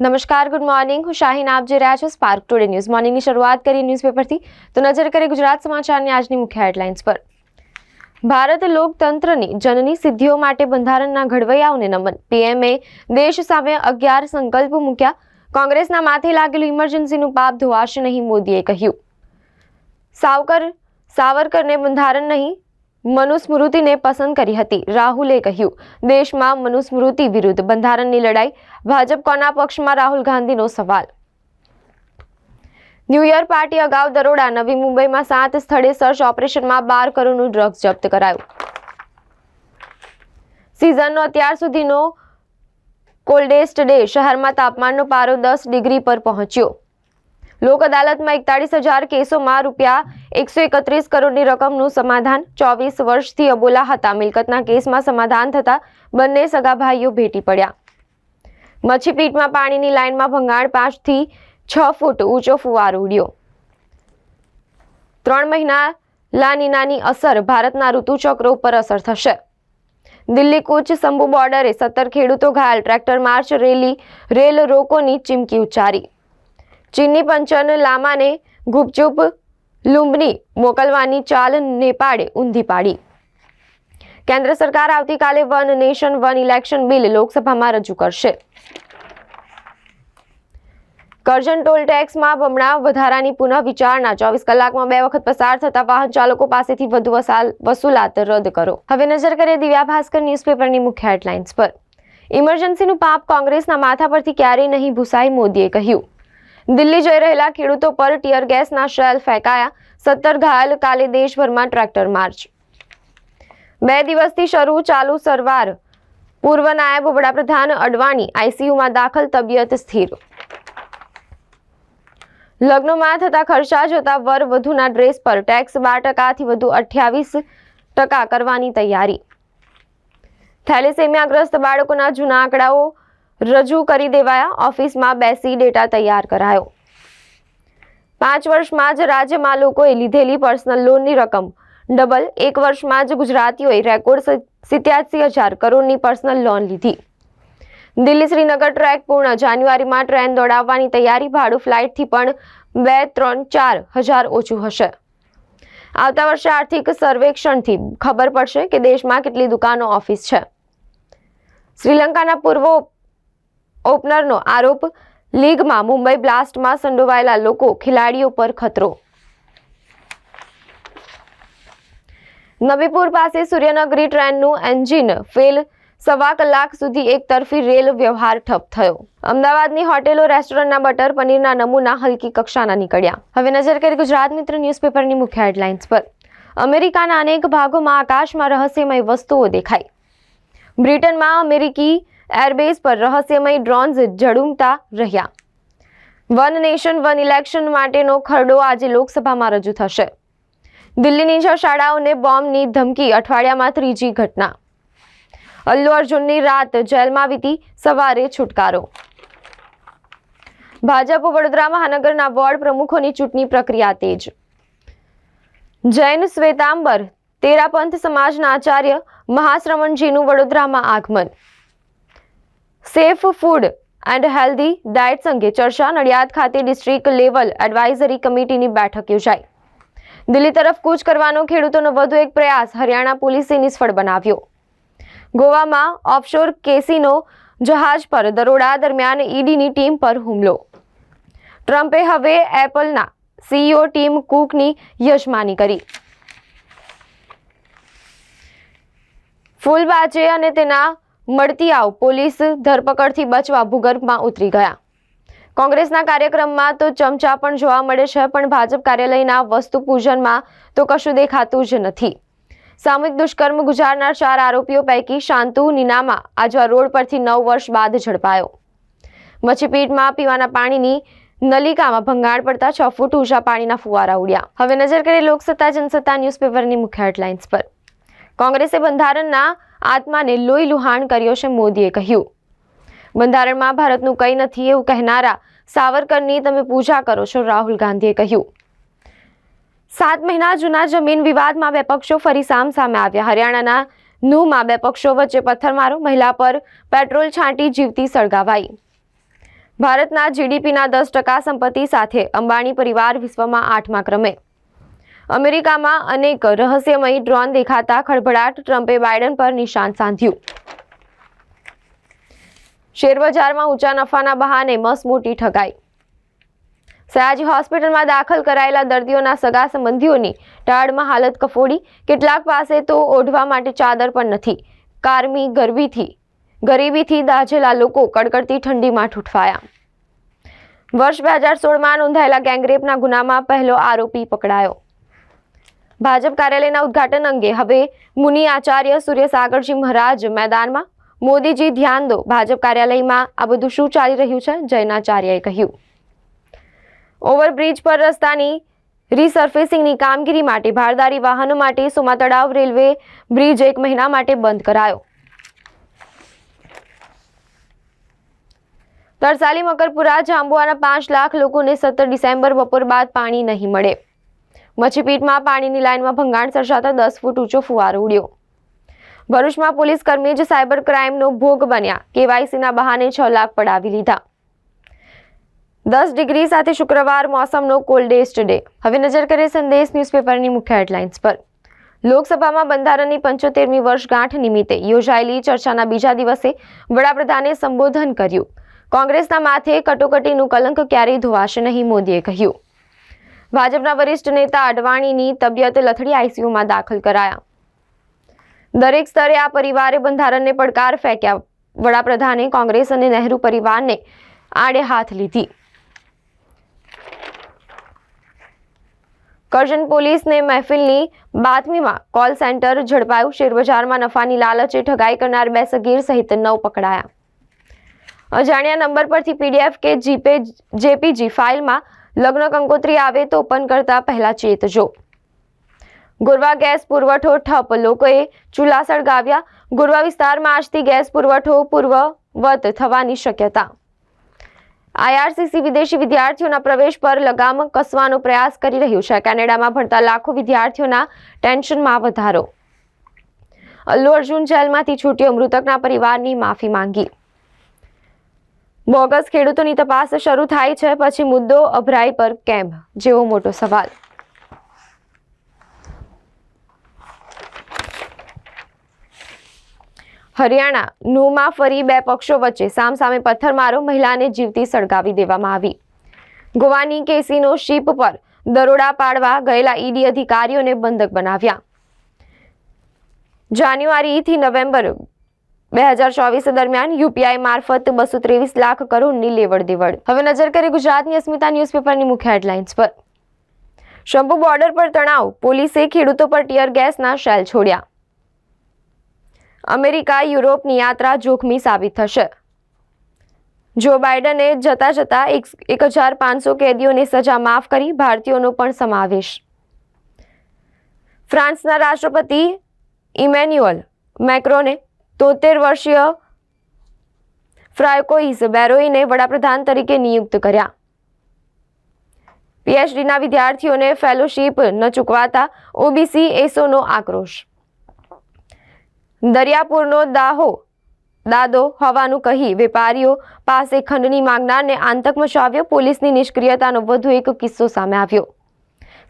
નમસ્કાર good morning હું શાહીન આપ જોઈ રહ્યા છો સ્પાર્ક ટુડે ન્યૂઝ મોર્નિંગની શરૂઆત કરી ન્યૂઝપેપરથી તો નજર કરીએ ગુજરાત સમાચારની આજની મુખ્ય હેડલાઇન્સ પર. ભારત લોકતંત્રની જનની સિદ્ધિઓ માટે બંધારણના ઘડવૈયાઓને નમન. પીએમએ દેશ સામે અગિયાર સંકલ્પ મૂક્યા. કોંગ્રેસના માથે લાગેલું ઇમરજન્સીનું પાપ ધોવાશે નહીં મોદીએ કહ્યું. સાવકર સાવરકરને બંધારણ નહીં મનુસ્મૃતિને પસંદ કરી હતી. રાહુલે કહ્યું, દેશમાં મનુસ્મૃતિ વિરુદ્ધ બંધારણની લડાઈ ભાજપ કોના પક્ષમાં રાહુલ ગાંધીનો સવાલ. ન્યૂ યર પાર્ટી અગાઉ દરોડા નવી મુંબઈમાં સાત સ્થળે સર્ચ ઓપરેશનમાં બાર કરોડનું ડ્રગ્સ જપ્ત કરાયું. સિઝનનો અત્યાર સુધીનો કોલ્ડેસ્ટ ડે શહેરમાં તાપમાનનો પારો દસ ડિગ્રી પર પહોંચ્યો. લોક અદાલતમાં એકતાળીસ હજાર કેસોમાં રૂપિયા એકસો એકત્રીસ કરોડની રકમનું સમાધાન. ચોવીસ વર્ષથી અબોલા હતા. મિલકતના કેસમાં સમાધાન થતા બંને સગા ભાઈઓ ભેટી પડ્યા. મચ્છીપીટમાં પાણીની લાઇનમાં ભંગાણ પાંચથી છ ફૂટ ઊંચો ફુવારો ઉડ્યો. ત્રણ મહિના લાનીનાની અસર ભારતના ઋતુચક્ર ઉપર અસર થશે. દિલ્હી કૂચ શંભુ બોર્ડરે સત્તર ખેડૂતો ઘાયલ. ટ્રેક્ટર માર્ચ રેલી, રેલ રોકોની ચીમકી ઉચ્ચારી. ચીનની પંચન લામાને ગુપચુપ લુંબની મોકલવાની ચાલ નેપાળે ઊંધી પાડી. કેન્દ્ર સરકાર આવતીકાલે one nation, one election bill લોકસભામાં રજૂ કરશે. કરજણ ટોલ ટેક્સમાં બમણા વધારાની પુનઃ વિચારણા ચોવીસ કલાકમાં બે વખત પસાર થતા વાહન ચાલકો પાસેથી વધુ વસાલ, વસૂલાત રદ કરો. હવે નજર કરીએ દિવ્યા ભાસ્કર ન્યૂઝપેપરની મુખ્ય હેડલાઇન્સ પર. ઇમરજન્સીનું પાપ કોંગ્રેસના માથા પરથી ક્યારેય નહીં ભૂસાઈ મોદીએ કહ્યું. દિલ્હી જઈ રહેલા ખેડૂતો પર ટીયર ગેસના શેલ ફેંકાયા. સત્તર ઘાયલ, કાલે દેશભરમાં ટ્રેક્ટર માર્ચ. બે દિવસથી શરૂ ચાલુ સરવાર. પૂર્વ નાયબ વડાપ્રધાન અડવાણી, આઈસીયુમાં દાખલ તબિયત સ્થિર. લગ્નમાં થતા ખર્ચા જોતા વર વધુના ડ્રેસ પર ટેક્સ બાર ટકાથી વધુ અઠ્યાવીસ ટકા કરવાની તૈયારી. થેલેસેમિયાગ્રસ્ત બાળકોના જૂના આંકડાઓ રજૂ કરી દેવાયા. ઓફિસમાં બેસી ડેટા તૈયાર કરાયો. પાંચ વર્ષમાં જ રાજ્યમાં લોકોએ લીધેલી પર્સનલ લોનની રકમ. ડબલ એક વર્ષમાં જ ગુજરાતીઓએ રેકોર્ડ સિત્યાસી હજાર કરોડની પર્સનલ લોન લીધી. દિલ્હી શ્રીનગર ટ્રેક પૂર્ણ. જાન્યુઆરીમાં ટ્રેન દોડાવવાની તૈયારી. ભાડું ફ્લાઇટથી પણ બે, ત્રણ, ચાર હજાર ઓછું હશે. આવતા વર્ષે આર્થિક સર્વેક્ષણથી ખબર પડશે કે દેશમાં કેટલી દુકાનો ઓફિસ છે. શ્રીલંકાના પૂર્વ ઓપનરનો આરોપ, લીગમાં મુંબઈ બ્લાસ્ટમાં સંડોવાયેલા લોકો ખેલાડીઓ પર ખતરો. નબીપુર પાસે સૂર્યનગરી ટ્રેનનું એન્જિન ફેલ, સવા કલાક સુધી એક તરફી રેલ વ્યવહાર ઠપ થયો. અમદાવાદની હોટેલો, રેસ્ટોરન્ટના બટર, પનીરના નમૂના હલકી કક્ષાના નીકળ્યા. હવે નજર કરી ગુજરાત મિત્ર ન્યૂઝપેપરની મુખ્ય હેડલાઇન્સ પર. અમેરિકાના અનેક ભાગોમાં આકાશમાં રહસ્યમય વસ્તુઓ દેખાઈ. બ્રિટનમાં અમેરિકી એરબેઝ પર રહસ્યમય ડ્રોન્સ ઝડુમતા રહ્યા. વન નેશન, વન ઇલેક્શન માટેનો ખરડો આજે લોકસભામાં રજૂ થશે. દિલ્હીની છ શાળાઓને બોમ્બની ધમકી, અઠવાડિયામાં ત્રીજી ઘટના. અલ્લુ અર્જુનની રાત જેલમાં વીતી, સવારે છુટકારો. ભાજપ વડોદરા મહાનગરના વોર્ડ પ્રમુખોની ચૂંટણી પ્રક્રિયા તેજ. જૈન શ્વેતાંબર, તેરાપંથ સમાજના આચાર્ય મહાશ્રવણજીનું વડોદરામાં આગમન. Safe food and healthy diets અંગે ચર્ચા નડિયાદ ખાતે ડિસ્ટ્રિક્ટ લેવલ એડવાઇઝરી કમિટીની બેઠક યોજાઈ. દિલ્હી તરફ કૂચ કરવાનો ખેડૂતોનો વધુ એક પ્રયાસ હરિયાણા પોલીસે નિષ્ફળ બનાવ્યો. ગોવામાં ઓફશોર કેસીનો જહાજ પર દરોડા દરમિયાન ઈડીની ટીમ પર હુમલો. ટ્રમ્પે હવે એપલના સીઈઓ ટીમ કુકની યજમાની કરી. ફૂલબાજે અને તેના મળતી આવ પોલીસ ધરપકડથી બચવા ભૂગર્ભમાં ઉતરી ગયા. કોંગ્રેસના કાર્યક્રમમાં તો ચમચા પણ જોવા મળે છે, પણ ભાજપ કાર્યાલયના વસ્તુ પૂજનમાં તો કશું દેખાતું જ નથી. સામૂહિક દુષ્કર્મ ગુજારનાર ચાર આરોપીઓ પૈકી શાંતુ, નીનામા આજવા રોડ પરથી નવ વર્ષ બાદ ઝડપાયો. મચ્છીપીટમાં પીવાના પાણીની નલિકામાં ભંગાણ પડતા છ ફૂટ ઊંચા પાણીના ફુવારા ઉડ્યા. હવે નજર કરીએ લોકસત્તા, જનસત્તા ન્યૂઝપેપરની મુખ્ય હેડલાઇન્સ પર. કોંગ્રેસે બંધારણના આત્માને લોહી લુહાણ કર્યો છે મોદીએ કહ્યું. બંધારણમાં ભારતનું કંઈ નથી એવું કહેનારા સાવરકરની તમે પૂજા કરો છો, રાહુલ ગાંધીએ કહ્યું. સાત મહિના જૂના જમીન વિવાદમાં બે પક્ષો ફરી સામ સામે આવ્યા. હરિયાણાના નુમાં બે પક્ષો વચ્ચે પથ્થરમારો, મહિલા પર પેટ્રોલ છાંટી જીવતી સળગાવાઈ. ભારતના જીડીપીના દસ ટકા સંપત્તિ સાથે અંબાણી પરિવાર વિશ્વમાં આઠમા ક્રમે. અમેરિકામાં અનેક રહસ્યમય ડ્રોન દેખાતા ખળભળાટ ટ્રમ્પે બાઇડન પર નિશાન સાધ્યું. શેરબજારમાં ઊંચા નફાના બહાને મસ મોટી ઠગાઈ. સયાજી હોસ્પિટલમાં દાખલ કરાયેલા દર્દીઓના સગા સંબંધીઓની ટાળમાં હાલત કફોડી. કેટલાક પાસે તો ઓઢવા માટે ચાદર પણ નથી. કારમી ગરબીથી, ગરીબીથી દાઝેલા લોકો કડકડતી ઠંડીમાં ઠૂંઠવાયા. વર્ષ બે હજાર સોળમાં નોંધાયેલા ગેંગરેપના ગુનામાં પહેલો આરોપી પકડાયો. ભાજપ કાર્યાલયના ઉદ્ઘાટન અંગે હવે મુનિ આચાર્ય સૂર્ય સાગરજી મહારાજ મેદાનમાં. મોદીજી, ધ્યાન દો. ભાજપ કાર્યાલયમાં આ બધું શું ચાલી રહ્યું છે? જૈનાચાર્યએ કહ્યું. ઓવરબ્રિજ પર રસ્તાની રીસર્ફેસિંગની કામગીરી માટે ભારદારી વાહનો માટે સોમા તળાવ રેલવે બ્રિજ એક મહિના માટે બંધ કરાયો. તરસાલી, મકરપુરા, જાંબુઆના પાંચ લાખ લોકોને સત્તર ડિસેમ્બર બપોર બાદ પાણી નહીં મળે. મચ્છીપીટમાં પાણીની લાઇનમાં ભંગાણ સર્જાતા દસ ફૂટ ઊંચો ફુવારો ઉડ્યો. ભરૂચમાં પોલીસ કર્મી જ સાયબર ક્રાઇમનો ભોગ બન્યા. કેવાયસીના બહાને છ લાખ પડાવી લીધા. દસ ડિગ્રી સાથે શુક્રવાર મોસમનો કોલ્ડેસ્ટ ડે. હવે નજર કરીએ સંદેશ ન્યૂઝપેપરની મુખ્ય હેડલાઇન્સ પર. લોકસભામાં બંધારણની પંચોતેરમી વર્ષગાંઠ નિમિત્તે યોજાયેલી ચર્ચાના બીજા દિવસે વડાપ્રધાને સંબોધન કર્યું. કોંગ્રેસના માથે કટોકટીનું કલંક ક્યારેય ધોવાશે નહીં, મોદીએ કહ્યું. ભાજપના વરિષ્ઠ નેતા અડવાણીની તબિયત લથડી આઈસીયુમાં દાખલ કરાયા. દરેક સ્તરે આ પરિવારે બંધારણને પડકાર ફેંક્યા. વડાપ્રધાને કોંગ્રેસ અને નહેરુ પરિવારને આડે હાથ લીધી. કરજણ પોલીસને મહેફિલની બાતમીમાં કોલ સેન્ટર ઝડપાયું. શેરબજારમાં નફાની લાલચે ઠગાઈ કરનાર બે સગીર સહિત નવ પકડાયા. અજાણ્યા નંબર પરથી પીડીએફ કે જીપે, જેપીજી ફાઇલમાં લગ્ન કંકોત્રી આવે તો ઓપન કરતા પહેલા ચેતજો ગોરવા ગેસ પુરવઠો ઠપ. લોકોએ ચૂલા સળગાવ્યા ગોરવા વિસ્તારમાં આજથી ગેસ પુરવઠો પૂર્વવત થવાની શક્યતા. આઈઆરસીસી વિદેશી વિદ્યાર્થીઓના પ્રવેશ પર લગામ કસવાનો પ્રયાસ કરી રહ્યું છે. કેનેડામાં ભણતા લાખો વિદ્યાર્થીઓના ટેન્શનમાં વધારો. અલ્લુ અર્જુન જેલમાંથી છૂટ્યો મૃતકના પરિવારની માફી માંગી. બોગસ ખેડૂતોની તપાસ શરૂ થાય છે, પછી મુદ્દો અભરાઈ પર કેમ જેવો મોટો સવાલ. હરિયાણા નુમાં ફરી બે પક્ષો વચ્ચે સામસામે પથ્થરમારો મહિલાને જીવતી સળગાવી દેવામાં આવી. ગોવાની કેસીનો શીપ પર દરોડા પાડવા ગયેલા ઈડી અધિકારીઓને બંધક બનાવ્યા. જાન્યુઆરીથી નવેમ્બર બે હજાર ચોવીસ દરમિયાન યુપીઆઈ મારફત બસો ત્રેવીસ લાખ કરોડની લેવડ દેવડ. હવે નજર કરીએ ગુજરાતની અસ્મિતા ન્યૂઝપેપરની મુખ્ય હેડલાઇન્સ પર. શંભુ બોર્ડર પર તણાવ, પોલીસે ખેડૂતો પર ટીયર ગેસના શેલ છોડ્યા. અમેરિકા, યુરોપની યાત્રા જોખમી સાબિત થશે. જો બાઇડને જતા જતા એક હજાર પાંચસો કેદીઓને સજા માફ કરી ભારતીયોનો પણ સમાવેશ. ફ્રાન્સના રાષ્ટ્રપતિ ઇમેન્યુઅલ મેક્રોને તોતેર વર્ષીય ફ્રાયકોઇસ બેરોઈને વડાપ્રધાન તરીકે નિયુક્ત કર્યા. પીએચડીના વિદ્યાર્થીઓને ફેલોશીપ ન ચૂકવાતા ઓબીસી એસોનો આક્રોશ. દરિયાપુરનો દાહો દાદો હોવાનું કહી વેપારીઓ પાસે ખંડની માંગનારને આતંક મચાવ્યો પોલીસની નિષ્ક્રિયતાનો વધુ એક કિસ્સો સામે આવ્યો.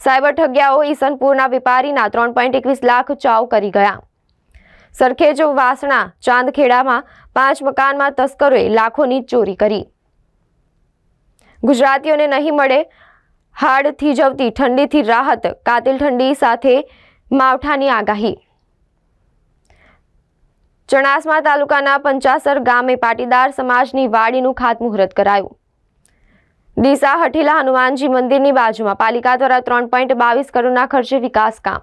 સાયબર ઠગ્યાઓ ઈસનપુરના વેપારીના ત્રણ પોઈન્ટ એકવીસ લાખ ચાવ કરી ગયા. સરખેજ વાસણા ચાંદખેડામાં પાંચ મકાનમાં તસ્કરોએ લાખોની ચોરી કરી. ગુજરાતીઓને નહીં મળે હાડ થીજવતી, ઠંડીથી રાહત, કાતિલ ઠંડી સાથે માવઠાની આગાહી. ચણાસમા તાલુકાના પંચાસર ગામે પાટીદાર સમાજની વાડીનું ખાતમુહૂર્ત કરાયું. ડીસા હઠીલા હનુમાનજી મંદિરની બાજુમાં પાલિકા દ્વારા ત્રણ પોઈન્ટ બાવીસ કરોડના ખર્ચે વિકાસ કામ.